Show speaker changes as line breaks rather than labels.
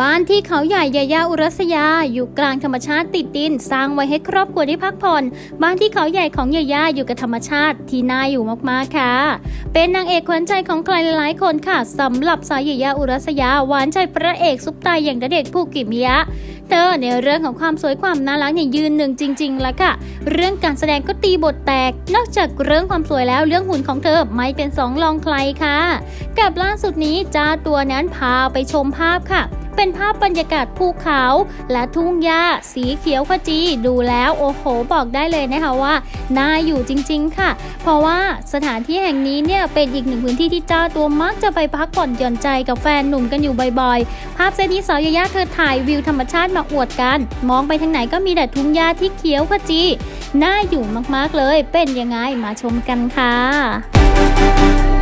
บ้านที่เขาใหญ่ยายาอุรัสยา อยู่กลางธรรมชาติติดดิน สร้างไว้ให้ครอบครัวได้พักผ่อน บ้านที่เขาใหญ่ของยายาอยู่กับธรรมชาติที่น่าอยู่มากๆค่ะ เป็นนางเอกขวัญใจของใครหลายๆคนค่ะสำหรับสาวยายาอุรัสยาหวานใจพระเอกซุปตาอย่างณเดชน์ภูกิมิยะเธอในเรื่องของความสวยความน่ารักเนี่ยยืนหนึ่งจริงๆแล้วค่ะ เรื่องการแสดงก็ตีบทแตก นอกจากเรื่องความสวยแล้วเรื่องหุ่นของเธอไม่เป็นสองรองใครค่ะ กับล่าสุดนี้จ้าตัวนั้นพาไปชมภาพค่ะ เป็นภาพบรรยากาศภูเขา และทุ่งหญ้าสีเขียวขจีดูแล้วโอ้โหบอกได้เลยนะคะว่าน่าอยู่จริง ๆ ค่ะ เพราะว่าสถานที่แห่งนี้เนี่ยเป็นอีกหนึ่งพื้นที่ที่เจ้าตัวมักจะไปพักผ่อนหย่อนใจกับแฟนหนุ่มกันอยู่บ่อยๆ ภาพเซตนี้สาวยายาเธอถ่ายวิวธรรมชาติมาอวดกัน มองไปทางไหนก็มีแต่ทุ่งหญ้าที่เขียวขจีน่าอยู่มากๆเลย เป็นยังไงมาชมกันค่ะ